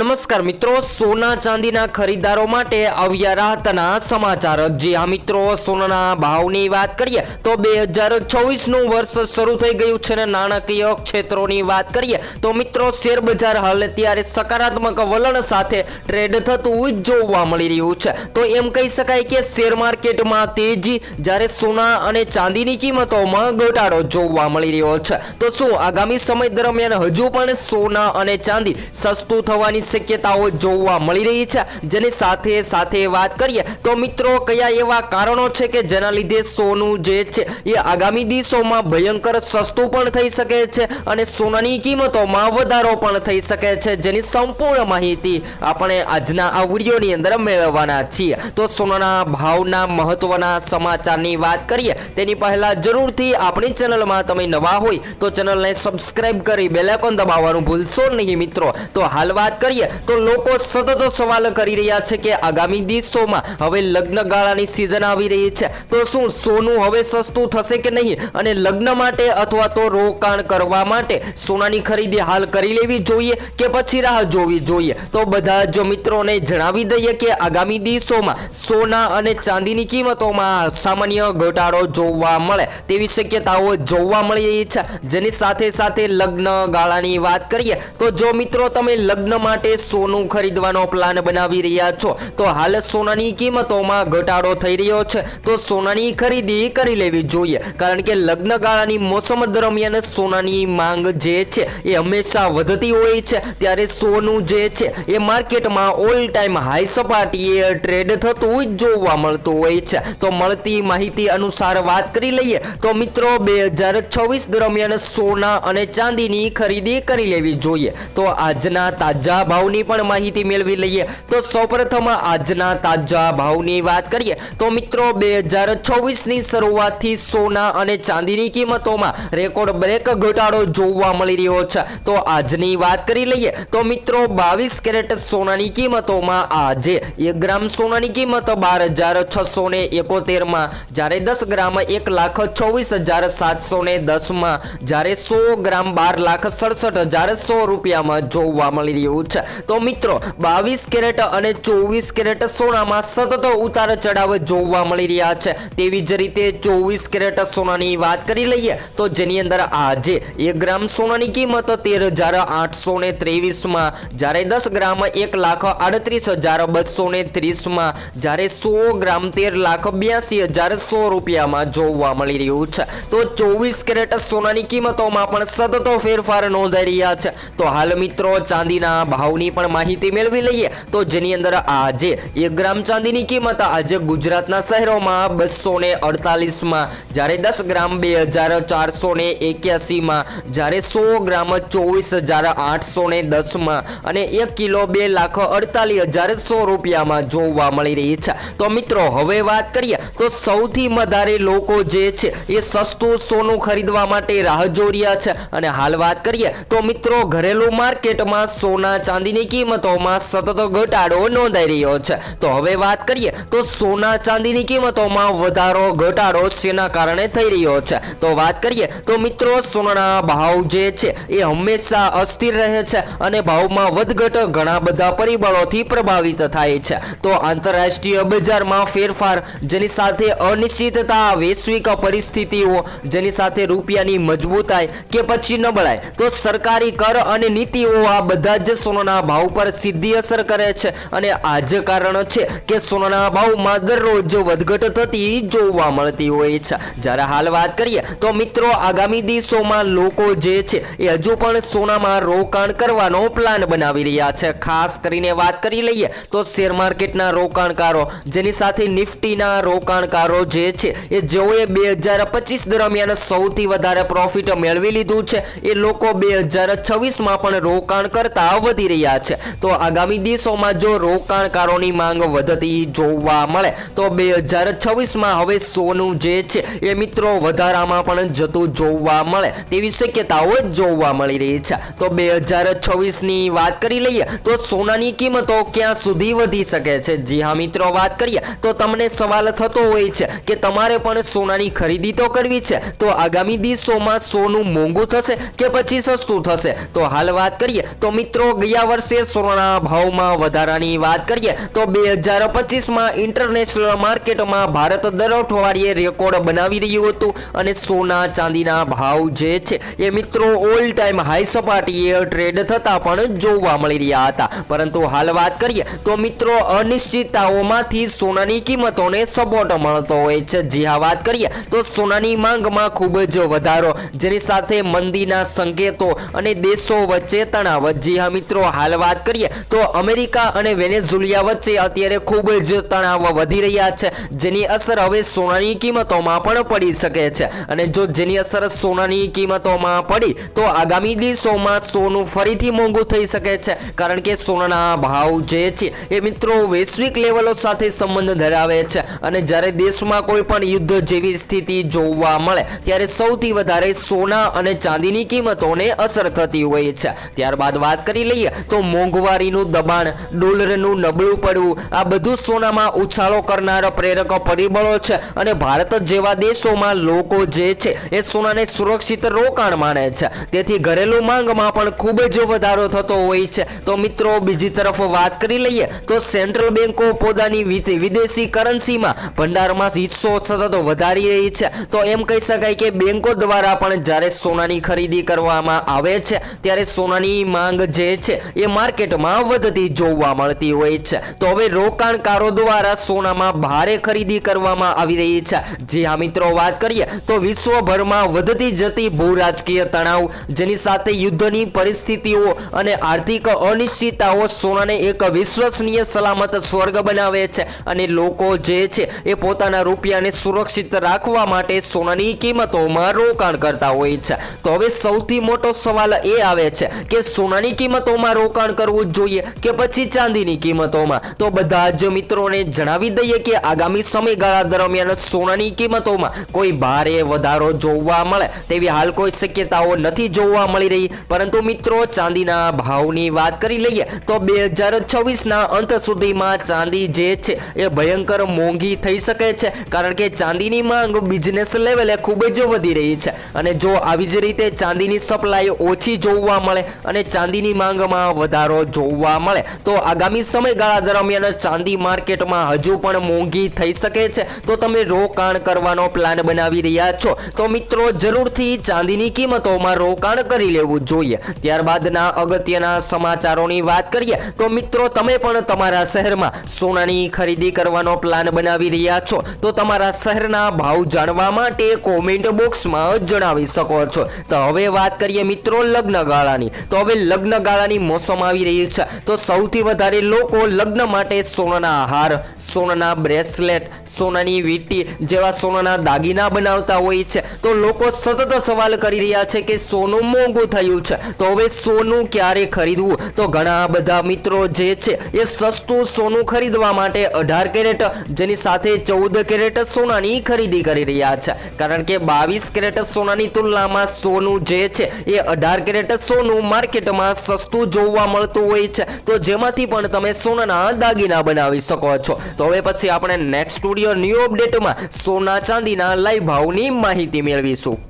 નમસ્કાર મિત્રો, સોના ચાંદીના ખરીદારો માટે આવ્યા રાહતના સમાચાર. જે આ મિત્રો, સોનાના ભાવની વાત કરીએ તો બે હજાર ચોવીસનું વર્ષ શરૂ થઈ ગયું છે ને નાણાકીય ક્ષેત્રોની વાત કરીએ તો મિત્રો શેર બજાર હાલ ત્યારે સકારાત્મક વલણ સાથે ટ્રેડ થતું જોવા મળી રહ્યું છે. તો એમ કહી શકાય કે શેર માર્કેટમાં તેજી જ્યારે સોના અને ચાંદીની કિંમતોમાં ઘટાડો જોવા મળી રહ્યો છે. તો શું આગામી સમય દરમિયાન હજુ પણ સોના અને ચાંદી સસ્તું થવાની શક્યતાઓ જોવા મળી રહી છે. જેની સાથે સાથે વાત કરીએ તો મિત્રો કયા એવા કારણો છે કે જેના લીધે સોનું જે છે એ આગામી દિવસોમાં ભયંકર સસ્તું પણ થઈ શકે છે અને સોનાની કિંમતોમાં વધારો પણ થઈ શકે છે. જેની સંપૂર્ણ માહિતી આપણે આજના આ વિડીયોની અંદર મેળવવાના છીએ. તો સોનાના ભાવના મહત્વના સમાચારની વાત કરીએ, તેની પહેલા જરૂરથી આપણી ચેનલમાં તમે નવા હોય તો ચેનલને સબસ્ક્રાઈબ કરી બેલાઇકોન દબાવવાનું ભૂલશો નહીં મિત્રો. તો હાલ વાત કરીએ તો લોકો સતત સવાલ કરી રહ્યા છે કે આગામી દિવસોમાં હવે લગ્ન ગાળાની સિઝન આવી રહી છે. તો શું સોનું હવે સસ્તું થશે કે નહીં? અને લગ્ન માટે અથવા તો રોકાણ કરવા માટે સોનાની ખરીદી હાલ કરી લેવી જોઈએ કે પછી રાહ જોવી જોઈએ? તો બધા જ મિત્રોને જણાવી દઈએ કે આગામી દિવસોમાં સોના અને ચાંદીની કિંમતોમાં સામાન્ય ઘટાડો જોવા મળે તેવી શક્યતાઓ જોવા મળી રહી છે. જેની સાથે સાથે લગ્ન ગાળાની વાત કરીએ તો જો મિત્રો તમે લગ્ન માટે સોનું ખરીદવાનો પ્લાન બનાવી રહ્યા છો. તો હાલ સોનાની કિંમતોમાં ઘટાડો થઈ રહ્યો છે. તો સોનાની ખરીદી કરી લેવી જોઈએ. કારણ કે લગ્નગાળાની મોસમ દરમિયાન સોનાની માંગ જે છે, એ હંમેશા વધતી હોય છે. ત્યારે સોનું જે છે, એ માર્કેટમાં ઓલ ટાઈમ હાઈ સપાટીએ ટ્રેડ થતું જોવા મળતું હોય છે. તો મળતી માહિતી અનુસાર વાત કરી લઈએ. તો મિત્રો, બે હજાર છવ્વીસ દરમિયાન સોના અને ચાંદીની ખરીદી કરી લેવી જોઈએ. તો આજના તાજા ભાવની પણ માહિતી મેળવી લઈએ તો સૌપ્રથમ આજના તાજા ભાવની વાત કરીએ તો મિત્રો બે હજાર છવ્વીસની શરૂઆતથી સોના અને ચાંદીની કિંમતોમાં રેકોર્ડ બ્રેક ઘટાડો જોવા મળી રહ્યો છે. તો આજની વાત કરી લઈએ તો મિત્રો બાવીસ કેરેટ સોનાની કિંમતોમાં આજે એક ગ્રામ સોનાની કિંમત બાર હજાર છસો ને એકોતેરમાં, જ્યારે દસ ગ્રામ એક લાખ ચોવીસ હજાર સાતસો ને દસમાં, જ્યારે સો ગ્રામ બાર લાખ સડસઠ હજાર સો રૂપિયામાં જોવા મળી રહ્યું છે. તો મિત્રો, બાવીસ કેરેટ અને ચોવીસ કેરેટ સોનામાં સતત ઉતાર ચઢાવ જોવા મળી રહ્યા છે. તેવી જ રીતે ચોવીસ કેરેટ સોનાની વાત કરી લઈએ, તો જેની અંદર આજે એક ગ્રામ સોનાની કિંમત તેર હજાર આઠસો ને ત્રેવીસમાં, જ્યારે દસ ગ્રામ એક લાખ આડત્રીસ હજાર બસો ને ત્રીસમાં, જ્યારે સો ગ્રામ તેર લાખ બ્યાસી હજાર સો રૂપિયામાં જોવા મળી રહ્યું છે. તો ચોવીસ કેરેટ સોનાની કિંમતોમાં પણ સતત ફેરફાર નોંધાઈ રહ્યા છે. તો હાલ મિત્રો, ચાંદીના ભાવની પણ માહિતી મેળવી લઈએ તો જેની અંદર આજે એક ગ્રામ ચાંદીની કિંમત આજે ગુજરાતના શહેરોમાં બસો ને અડતાલીસમાં, જ્યારે દસ ગ્રામ બે હજાર ચારસો ને એક્યાસીમાં, જ્યારે સો ગ્રામ ચોવીસ હજાર આઠસો ને દસમાં અને એક કિલો બે લાખ અડતાલીસ હજાર સો રૂપિયામાં જોવા મળી રહી છે. તો મિત્રો, હવે વાત કરીએ તો સૌથી વધારે લોકો જે છે એ સસ્તું સોનું ખરીદવા માટે રાહ જોઈ રહ્યા છે. અને હાલ વાત કરીએ તો મિત્રો, ઘરેલું માર્કેટમાં સોના ચાંદીની કિંમતોમાં સતત ઘટાડો નોંધાઈ રહ્યો છે. તો હવે વાત કરીએ તો સોના ચાંદીની કિંમતોમાં વધારો, ઘટાડો શેના કારણે થઈ રહ્યો છે? તો વાત કરીએ તો મિત્રો, સોનાના ભાવ જે છે એ હંમેશા અસ્થિર રહે છે અને ભાવમાં વધઘટ ઘણા બધા પરિબળોથી પ્રભાવિત થાય છે. તો આંતરરાષ્ટ્રીય બજારમાં ફેરફાર, જેની સાથે અનિશ્ચિતતા, વૈશ્વિક પરિસ્થિતિઓ, જેની સાથે રૂપિયાની મજબૂતાઈ કે પછી નબળાઈ, તો સરકારી કર અને નીતિઓ આ બધા જ સોનાના ભાવ પર સીધી અસર કરે છે. અને આ જ કારણ છે કે સોનાના ભાવમાં દરરોજ વધઘટ થતી જોવા મળતી હોય છે. જ્યારે હાલ વાત કરીએ તો મિત્રો આગામી દિવસોમાં લોકો જે છે એ હજુ પણ સોનામાં રોકાણ કરવાનો પ્લાન બનાવી રહ્યા છે. ખાસ કરીને વાત કરી લઈએ તો શેર માર્કેટના રોકાણકારો, જેની સાથે નિફ્ટીના રોકાણકારો જે છે એ જેઓએ બે હજાર પચીસ દરમિયાન સૌથી વધારે પ્રોફિટ મેળવી લીધું છે, એ લોકો બે હજાર છવ્વીસમાં પણ રોકાણ કરતા વધી રહ્યા છે. તો આગામી દિવસોમાં જો રોકાણકારોની માંગ વધતી જોવા મળે, તો બે હજાર છવ્વીસમાં હવે સોનું જે છે એ મિત્રો વધારામાં પણ જતું જોવા મળે. તેવી શક્યતાઓ જોવા મળી રહી છે. તો બે હજાર છવ્વીસની વાત કરી લઈએ, તો સોનાની કિંમતો ક્યાં સુધી વધી શકે છે? જી હા મિત્રો, વાત કરીએ, તો તમને સવાલ થતો હોય છે કે તમારે પણ સોનાની ખરીદી તો કરવી છે? તો આગામી દિવસોમાં સોનું મોંઘું થશે કે પછી સસ્તું થશે? તો હાલ વાત કરીએ, તો મિત્રો ગયા વર્ષે સોનાના ભાવમાં વધારાની વાત કરીએ તો બે હજાર પચીસમાં ઇન્ટરનેશનલ માર્કેટમાં ભારત દર અઠવાડિયે રેકોર્ડ બનાવી રહ્યું હતું અને સોના ચાંદીના ભાવ જે છે એ મિત્રો ઓલ ટાઈમ હાઈ સપાટીએ ટ્રેડ થતા પણ જોવા મળી રહ્યા હતા. પરંતુ હાલ વાત કરીએ તો મિત્રો અનિશ્ચિતતાઓમાંથી સોનાની કિંમતોને સપોર્ટ મળતો હોય છે. જી હા, વાત કરીએ તો સોનાની માંગમાં ખૂબ જ વધારો, જેની સાથે મંદીના સંકેતો અને દેશો વચ્ચે તણાવ. જી હા, મિત્રો હાલ વાત કરીએ તો અમેરિકા અને વેનેઝુલિયા વચ્ચે અત્યારે ખૂબ જ તણાવ વધી રહ્યા છે, જેની અસર હવે સોનાની કિંમતોમાં પણ પડી શકે છે. અને જો જેની અસર સોનાની કિંમતોમાં પડી, તો આગામી દિવસોમાં સોનું ફરીથી મોંઘું થઈ શકે છે, કારણ કે સોનાના ભાવ જે છે, એ મિત્રો વૈશ્વિક લેવલો સાથે સંબંધ ધરાવે છે. અને જ્યારે દેશમાં કોઈ પણ યુદ્ધ જેવી સ્થિતિ જોવા મળે, ત્યારે સૌથી વધારે સોના અને ચાંદીની કિંમતોને અસર થતી હોય છે. ત્યારબાદ વાત કરી લઈએ તો મોંઘવારીનું દબાણ, ડોલરનું નબળું પડવું, આ બધું સોનામાં ઉછાળો કરનાર પ્રેરક પરિબળો છે. અને ભારત જેવા દેશોમાં લોકો જે છે, એ સોનાને સુરક્ષિત રોકાણ માને છે. તેથી ઘરેલું માંગમાં પણ ખૂબ જ વધારો થતો હોય છે. તો મિત્રો, બીજી તરફ વાત કરી લઈએ, તો સેન્ટ્રલ બેન્કો પોતાની વિદેશી કરન્સીમાં ભંડારમાં હિસ્સો સતત વધારી રહી છે. તો એમ કહી શકાય કે બેન્કો દ્વારા પણ જ્યારે સોનાની ખરીદી કરવામાં આવે છે, ત્યારે સોનાની માંગ જે છે એ માર્કેટમાં વધતી જોવા મળતી હોય છે. તો હવે રોકાણકારો દ્વારા સોનામાં ભારે ખરીદી કરવામાં આવી રહી છે. જી હા મિત્રો, વાત કરીએ તો વિશ્વભરમાં વધતી જતી ભૂ રાજકીય તણાવ, જેની સાથે યુદ્ધની પરિસ્થિતિઓ અને આર્થિક અનિશ્ચિતતાઓ સોનાને એક વિશ્વસનીય સલામત સ્વર્ગ બનાવે છે અને લોકો જે છે એ પોતાના રૂપિયાને સુરક્ષિત રાખવા માટે સોનાની કિંમતોમાં રોકાણ કરતા હોય છે. તો હવે સૌથી મોટો સવાલ એ આવે છે કે સોનાની કિંમતોમાં રોકાણ કરવું જ જોઈએ કે પછી ચાંદીની કિંમતોમાં. તો બધા જ મિત્રોને જણાવી દઈએ કે આગામી સમયગાળા દરમિયાન સોનાની કિંમતોમાં કોઈ ભારે વધારો જોવા મળે તેવી હાલ કોઈ શક્યતાઓ નથી જોવા મળી રહી. પરંતુ મિત્રો, ચાંદીના ભાવની વાત કરી લઈએ તો બે હજાર છવ્વીસના અંત સુધીમાં ચાંદી જે છે એ ભયંકર મોંઘી થઈ શકે છે. કારણ કે ચાંદીની માંગ બિઝનેસ લેવલે ખૂબ જ વધી રહી છે. અને જો આવી જ રીતે ચાંદીની સપ્લાય ઓછી જોવા મળે અને ચાંદીની માંગમાં વધારો જોવા મળે. તો આગામી સમયગાળા દરમિયાન ચાંદી માર્કેટમાં હજુ પણ મોંઘી થઈ શકે છે. તો તમે રોકાણ કરવાનો પ્લાન બનાવી રહ્યા છો. તો મિત્રો, જરૂરથી ચાંદીની કિંમતોમાં રોકાણ કરી લેવું જોઈએ. ત્યારબાદના અગત્યના સમાચારોની વાત કરીએ, તો મિત્રો, તમે પણ તમારા શહેરમાં સોનાની ખરીદી કરવાનો પ્લાન બનાવી રહ્યા છો. તો તમારા શહેરના ભાવ જાણવા માટે કોમેન્ટ બોક્સમાં જણાવી શકો છો. તો હવે વાત કરીએ મિત્રો લગ્ન ગાળાની તો હવે લગ્ન ગાળાની મોસમ આવી રહી છે. તો સૌથી વધારે લોકો લગ્ન માટે સોનાના હાર, સોનાના બ્રેસલેટ, સોનાની વીંટી જેવા સોનાના દાગીના બનાવતા હોય છે. તો લોકો સતત સવાલ કરી રહ્યા છે કે સોનું મોંઘું થયું છે. તો હવે સોનું ક્યારે ખરીદવું? તો ઘણા બધા મિત્રો જે છે એ સસ્તું સોનું ખરીદવા માટે અઢાર કેરેટ, જેની સાથે ચૌદ કેરેટ સોનાની ખરીદી કરી રહ્યા છે. કારણ કે બાવીસ કેરેટ સોનાની તુલનામાં સોનું જે છે એ અઢાર કેરેટ સોનું માર્કેટમાં સસ્તું જોવા મળતું હોય છે. તો જેમાંથી પણ તમે સોનાના દાગીના બનાવી શકો છો. તો હવે પછી આપણે નેક્સ્ટ સ્ટુડિયો ન્યૂ અપડેટમાં સોના ચાંદીના લાઈવ ભાવની માહિતી મેળવીશું.